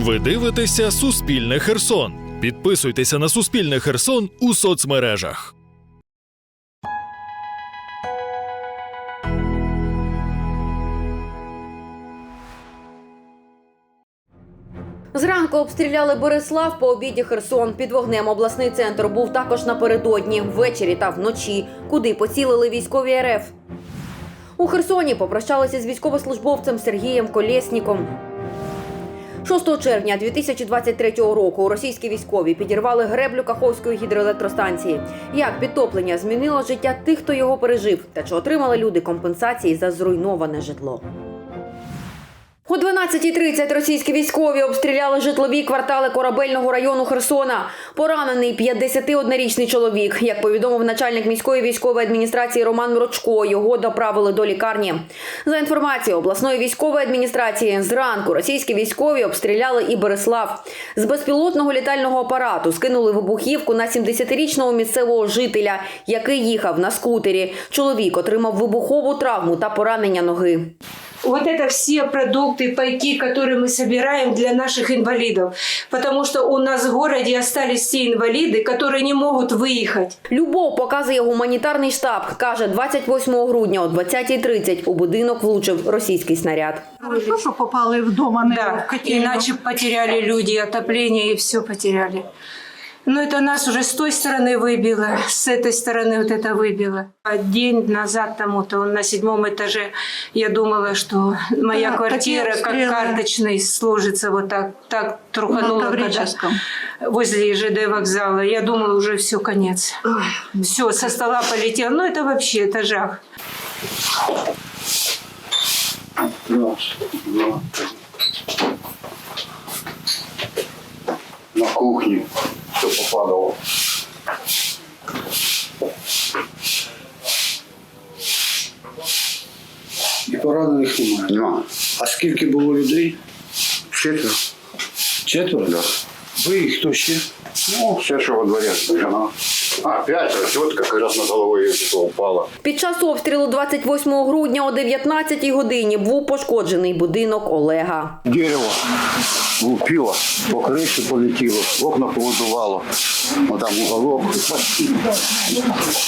Ви дивитеся Суспільне Херсон. Підписуйтеся на Суспільне Херсон у соцмережах. Зранку обстріляли Борислав по обіді Херсон. Під вогнем обласний центр був також напередодні, ввечері та вночі, куди поцілили військові РФ. У Херсоні попрощалися з військовослужбовцем Сергієм Колєсніком. 6 червня 2023 року російські військові підірвали греблю Каховської гідроелектростанції. Як підтоплення змінило життя тих, хто його пережив, та чи отримали люди компенсації за зруйноване житло? О 12.30 російські військові обстріляли житлові квартали корабельного району Херсона. Поранений 51-річний чоловік. Як повідомив начальник міської військової адміністрації Роман Мрочко, його доправили до лікарні. За інформацією обласної військової адміністрації, зранку російські військові обстріляли і Береслав. З безпілотного літального апарату скинули вибухівку на 70-річного місцевого жителя, який їхав на скутері. Чоловік отримав вибухову травму та поранення ноги Вот это все продукты, пайки, которые мы собираем для наших инвалидов. Потому что у нас в городе остались те инвалиды, которые не могут выехать. Любов показує гуманітарний штаб. Каже, 28 грудня о 20.30 у будинок влучив російський снаряд. Хорошо, що попали вдома, не Да, в котельну. иначе потеряли люди отопление и все потеряли. Но это нас уже с той стороны выбило, с этой стороны вот это выбило. А день назад тому-то на седьмом этаже я думала, что моя Да, квартира такие как обстрелы. карточный сложится вот так, так на трухануло когда Таврическом. возле ЖД вокзала. Я думала, уже все, конец. Все, со стола полетел. Ну, это вообще, это жах. Раз, два. На кухне все попадало. І поранених немає. Нема. А скільки було людей? Четверо. Четверо? Да. Ви і хто ще? Ну, все, що во дворі. Жена. А, п'ятеро. Тетка как раз над головою упала. Під час обстрілу 28 грудня о 19 годині був пошкоджений будинок Олега. Дерево влупило, по криші полетіло, окна погодувало. Отам уголок.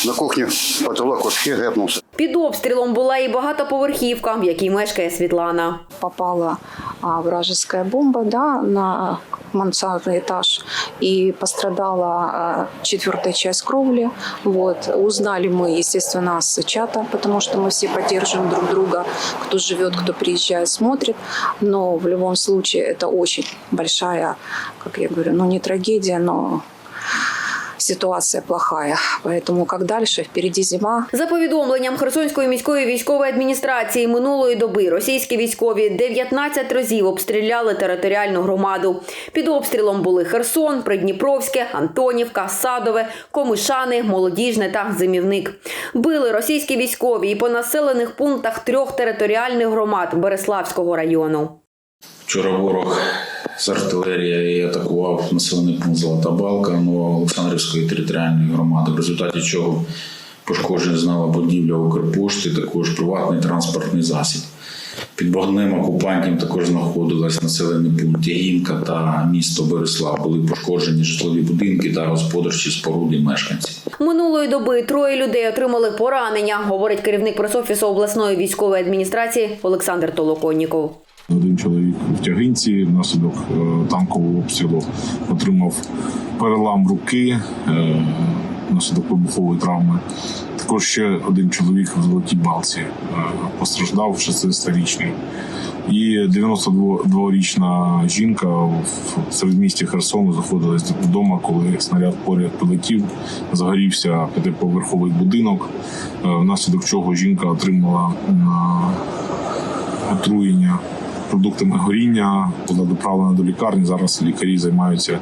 На кухні потолок вообще гепнувся. Під обстрілом була і багатоповерхівка, в якій мешкає Світлана. попала а, вражеская бомба да, на мансардный этаж и пострадала а, четвертая часть кровли. Вот. Узнали мы, естественно, с чата, потому что мы все поддерживаем друг друга, кто живет, кто приезжает, смотрит. Но в любом случае это очень большая, как я говорю, ну не трагедия, но ситуация плохая. Поэтому как дальше? Впереди зима, За повідомленням Херсонської міської військової адміністрації минулої доби російські військові 19 разів обстріляли територіальну громаду. Під обстрілом були Херсон, Придніпровське, Антонівка, Садове, Комишани, Молодіжне та Зимівник. Били російські військові і по населених пунктах трьох територіальних громад Береславського району. Вчора ворог з артилерії атакував населений пункт Золота Балка Новоолександрівської територіальної громади, в результаті чого пошкоджена знала будівля Укрпошти, також приватний транспортний засіб. Під вогнем окупантів також знаходилась населений пункт Тягінка та місто Береслав. Були пошкоджені житлові будинки та господарчі споруди мешканців. Минулої доби троє людей отримали поранення, говорить керівник пресофісу обласної військової адміністрації Олександр Толоконніков. Один чоловік в тягинці внаслідок е, танкового обстрілу отримав перелам руки е, внаслідок вибухової травми. Також ще один чоловік в золотій балці е, постраждав 60-річний. І 92-річна жінка в середмісті Херсону знаходилась вдома, коли снаряд поряд полетів, загорівся п'ятиповерховий будинок, внаслідок чого жінка отримала отруєння продуктами горіння, була доправлена до лікарні. Зараз лікарі займаються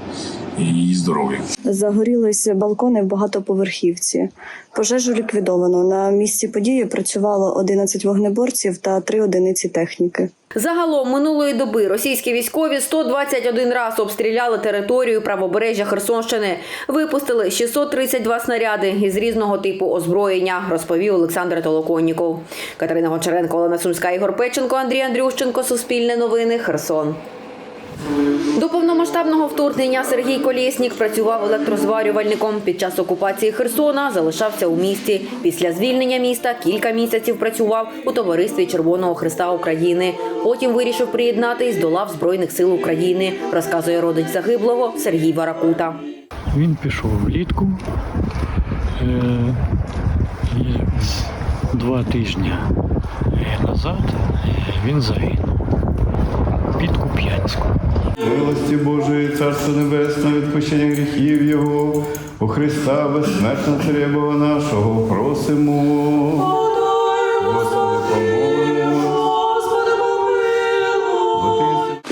її здоров'ям. Загорілися балкони в багатоповерхівці. Пожежу ліквідовано. На місці події працювало 11 вогнеборців та 3 одиниці техніки. Загалом минулої доби російські військові 121 раз обстріляли територію правобережжя Херсонщини. Випустили 632 снаряди із різного типу озброєння, розповів Олександр Толоконніков. Катерина Гончаренко, Олена Сумська, Ігор Печенко, Андрій Андрющенко. Суспільне новини. Херсон. До повномасштабного вторгнення Сергій Колєснік працював електрозварювальником. Під час окупації Херсона залишався у місті. Після звільнення міста кілька місяців працював у товаристві Червоного Христа України. Потім вирішив приєднатись до лав Збройних сил України, розказує родич загиблого Сергій Варакута. Він пішов влітку. Е, два тижні назад він загинув під Куп'янськом. Милості Божої, Царство Небесне, відпущення гріхів Його, у Христа безсмертного Царя Бога нашого, просимо.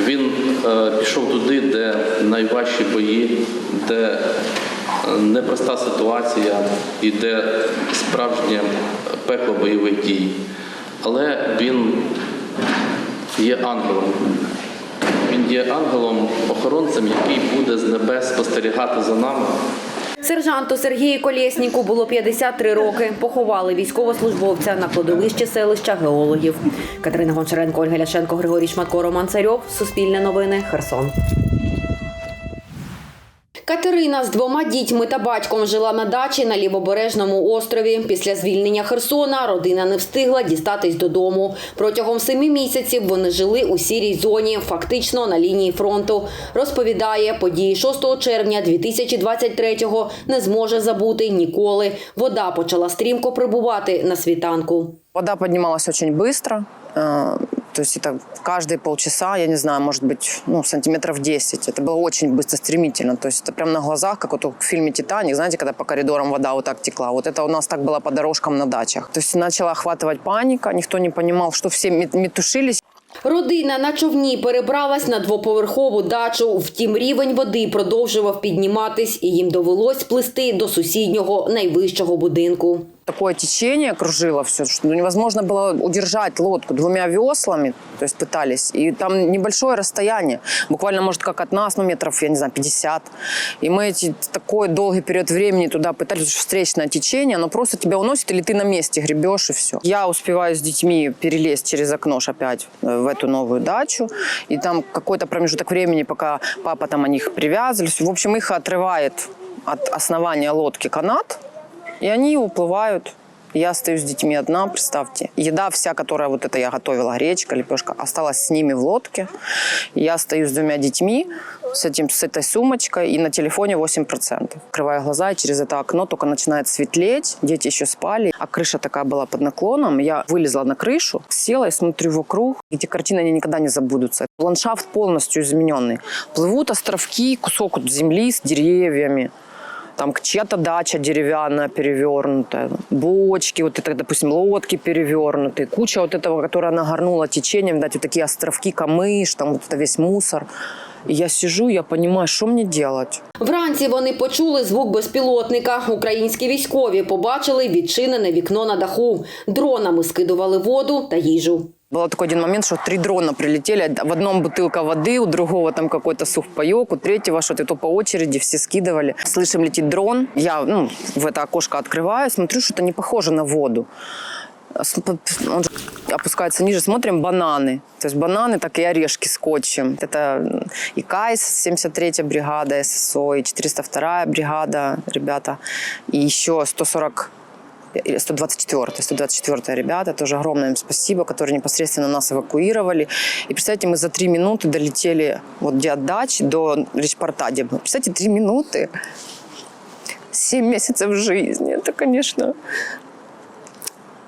Він е, пішов туди, де найважчі бої, де е, непроста ситуація і де справжнє пекло бойових дій. Але він є ангелом. Він є ангелом-охоронцем, який буде з небес спостерігати за нами. Сержанту Сергію Колєсніку було 53 роки. Поховали військовослужбовця на кладовищі селища геологів. Катерина Гончаренко, Ольга Ляшенко, Григорій Шматко, Роман Царьов. Суспільне новини. Херсон. Катерина з двома дітьми та батьком жила на дачі на лівобережному острові. Після звільнення Херсона родина не встигла дістатись додому. Протягом семи місяців вони жили у сірій зоні, фактично на лінії фронту. Розповідає, події 6 червня 2023-го не зможе забути ніколи. Вода почала стрімко прибувати на світанку. Вода поднималась очень быстро. э, То есть это каждые полчаса, я не знаю, может быть, ну, сантиметров 10. Это было очень быстро, стремительно. То есть это прямо на глазах, как вот в фильме «Титаник», знаете, когда по коридорам вода вот так текла. Вот это у нас так было по дорожкам на дачах. То есть начала охватывать паника, никто не понимал, что все мет- метушились. Родина на човні перебралась на двоповерхову дачу. Втім, рівень води продовжував підніматись, і їм довелось плисти до сусіднього найвищого будинку. Такое течение кружило все, что невозможно было удержать лодку двумя веслами, то есть пытались. И там небольшое расстояние, буквально, может, как от нас, ну, метров, я не знаю, 50. И мы эти, такой долгий период времени туда пытались, встречное течение, оно просто тебя уносит, или ты на месте гребешь, и все. Я успеваю с детьми перелезть через окно опять э, в эту новую дачу, и там какой-то промежуток времени, пока папа там о них привязывались, в общем, их отрывает от основания лодки канат, и они уплывают. Я остаюсь с детьми одна, представьте. Еда вся, которая вот это я готовила, гречка, лепешка, осталась с ними в лодке. Я остаюсь с двумя детьми, с, этим, с этой сумочкой, и на телефоне 8%. Открываю глаза, и через это окно только начинает светлеть. Дети еще спали, а крыша такая была под наклоном. Я вылезла на крышу, села и смотрю вокруг. Эти картины они никогда не забудутся. Ландшафт полностью измененный. Плывут островки, кусок земли с деревьями там чья-то дача деревянная перевернутая, бочки, вот это, допустим, лодки перевернутые, куча вот этого, которая нагорнула течением, дать вот такие островки, камыш, там вот это весь мусор. И я сижу, я понимаю, что мне делать. Вранці вони почули звук безпілотника. Українські військові побачили відчинене вікно на даху. Дронами скидували воду та їжу. Был такой один момент, что три дрона прилетели. В одном бутылка воды, у другого там какой-то сухпайок, у третьего что-то. То по очереди все скидывали. Слышим, летит дрон. Я ну, в это окошко открываю, смотрю, что-то не похоже на воду. Он же опускается ниже, смотрим бананы. То есть бананы, так и орешки скотчем. Это и КАИС, 73-я бригада ССО, и 402-я бригада, ребята. И еще 140 124 124 ребята, тоже огромное им спасибо, которые непосредственно нас эвакуировали. И представьте, мы за три минуты долетели вот где от дачи до речпорта. Где, мы. представьте, три минуты, семь месяцев жизни. Это, конечно,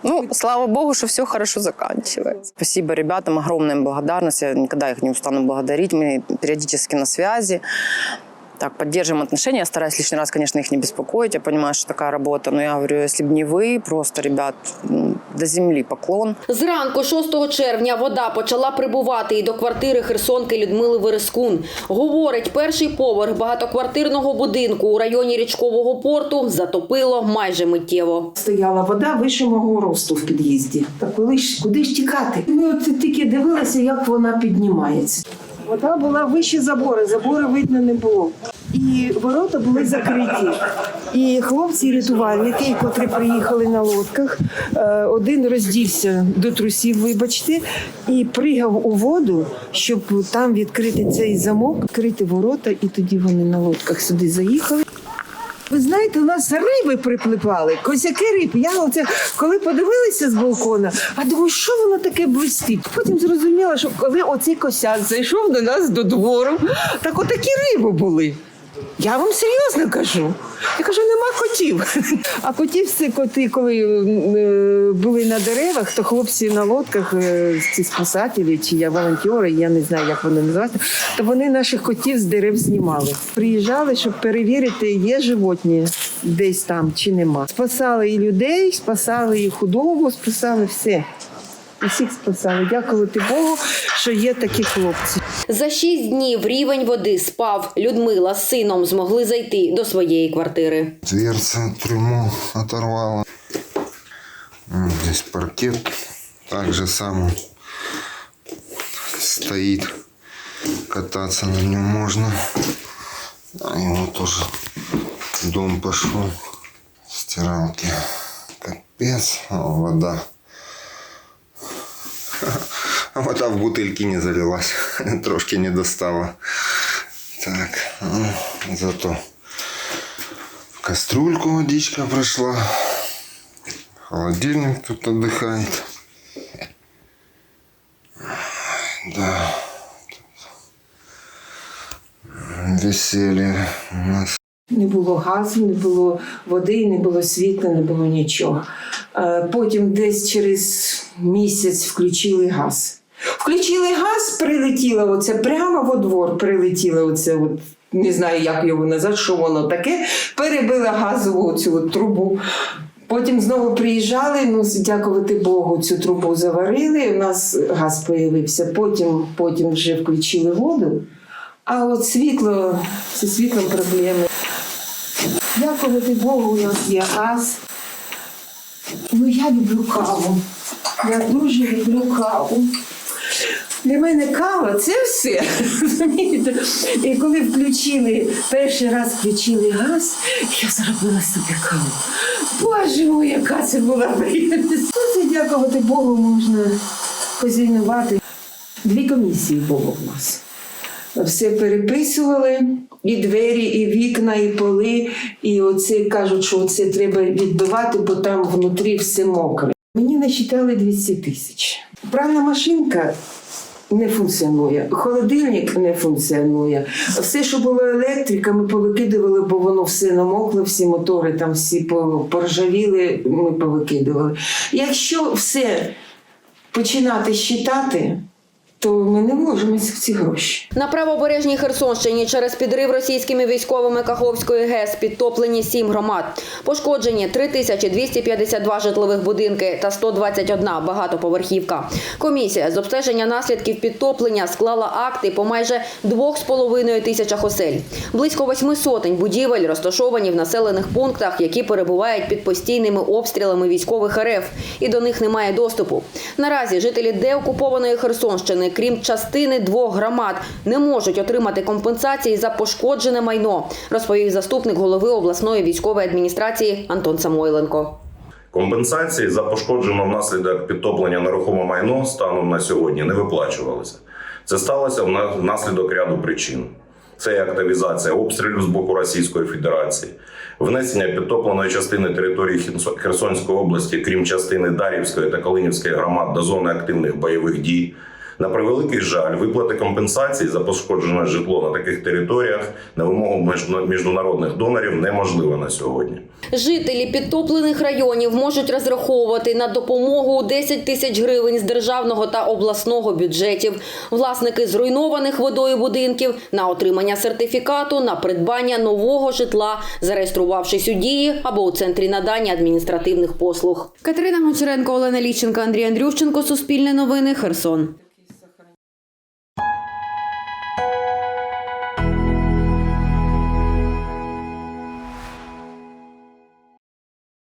ну, слава богу, что все хорошо заканчивается. Спасибо ребятам, огромная им благодарность. Я никогда их не устану благодарить. Мы периодически на связи. Так, поддерживаем отношения. Я стараюсь лишний раз, конечно, их не беспокоить. Я понимаю, что такая работа. Но я говорю, если бы не вы, просто, ребят, ну, до земли поклон. Зранку 6 червня вода почала прибувати і до квартири херсонки Людмили Верескун. Говорить, перший поверх багатоквартирного будинку у районі річкового порту затопило майже миттєво. Стояла вода вище мого росту в під'їзді. Та коли ж куди ж тікати? Ми от тільки дивилися, як вона піднімається. Вода була вище забори, забори видно не було. І ворота були закриті. І хлопці-рятувальники, котрі приїхали на лодках, е, один роздівся до трусів, вибачте, і пригав у воду, щоб там відкрити цей замок, відкрити ворота, і тоді вони на лодках сюди заїхали. Ви знаєте, у нас риби приплипали, косяки риб. Я оце коли подивилася з балкона, а думаю, що воно таке блистить. Потім зрозуміла, що коли оцей косяк зайшов до нас до двору, так отакі риби були. Я вам серйозно кажу. Я кажу, нема котів. А котів це коти, коли е, були на деревах, то хлопці на лодках, е, ці спасателі чи я волонтери, я не знаю, як вони називаються, то вони наших котів з дерев знімали. Приїжджали, щоб перевірити, є животні десь там чи нема. Спасали і людей, спасали і худобу, спасали все. Усіх спасали. Дякувати Богу, що є такі хлопці. За шість днів рівень води спав. Людмила з сином змогли зайти до своєї квартири. Дверца трюму оторвала. Здесь паркет. Так же само стоит. Кататься на нем можно. А его тоже дом пошел. Стиралки. Капец. Вода. А Вода в бутыльки не залилась. Трошки не достала. Так, ну, зато в кастрюльку водичка прошла. Холодильник тут отдыхает. Да. Веселье у нас. Не було газу, не було води, не було світла, не було нічого. Е, Потім десь через місяць включили газ. Включили газ, прилетіло оце прямо во двор, прилетіло оце, от, не знаю, як його назвати, що воно таке, перебила газову цю от трубу. Потім знову приїжджали, ну, дякувати Богу, цю трубу заварили, у нас газ появився. Потім, потім вже включили воду. А от світло, зі світлом проблеми. Дякувати Богу, у нас є газ. Ну, я люблю каву. Я дуже люблю каву. Для мене кава це все. І коли включили, перший раз включили газ, я зробила собі каву. Боже мой, яка це була приємність. Дякувати Богу можна позінувати. Дві комісії було в нас. Все переписували, і двері, і вікна, і поли. І оце кажуть, що це треба відбивати, бо там внутрі все мокре. Мені насчитали 200 тисяч. Пральна машинка не функціонує, холодильник не функціонує. Все, що було електрика, ми повикидували, бо воно все намокло, всі мотори там всі по- поржавіли, ми повикидували. Якщо все починати считати, то ми не вложимося в ці гроші. На правобережній Херсонщині через підрив російськими військовими Каховської ГЕС підтоплені сім громад. Пошкоджені 3252 житлових будинки та 121 багатоповерхівка. Комісія з обстеження наслідків підтоплення склала акти по майже 2,5 тисячах осель. Близько восьми сотень будівель розташовані в населених пунктах, які перебувають під постійними обстрілами військових РФ, і до них немає доступу. Наразі жителі деокупованої Херсонщини, крім частини двох громад, не можуть отримати компенсації за пошкоджене майно, розповів заступник голови обласної військової адміністрації Антон Самойленко. Компенсації за пошкоджене внаслідок підтоплення нерухоме майно станом на сьогодні не виплачувалися. Це сталося вна- внаслідок ряду причин. Це активізація обстрілів з боку Російської Федерації, внесення підтопленої частини території Херсо- Херсонської області, крім частини Дарівської та Калинівської громад до зони активних бойових дій. На превеликий жаль, виплати компенсації за пошкоджене житло на таких територіях на вимогу міжна- міжнародних донорів неможливо на сьогодні. Жителі підтоплених районів можуть розраховувати на допомогу у 10 тисяч гривень з державного та обласного бюджетів. Власники зруйнованих водою будинків на отримання сертифікату на придбання нового житла, зареєструвавшись у дії або у центрі надання адміністративних послуг. Катерина Гончаренко, Олена Ліченко, Андрій Андрющенко. Суспільне новини. Херсон.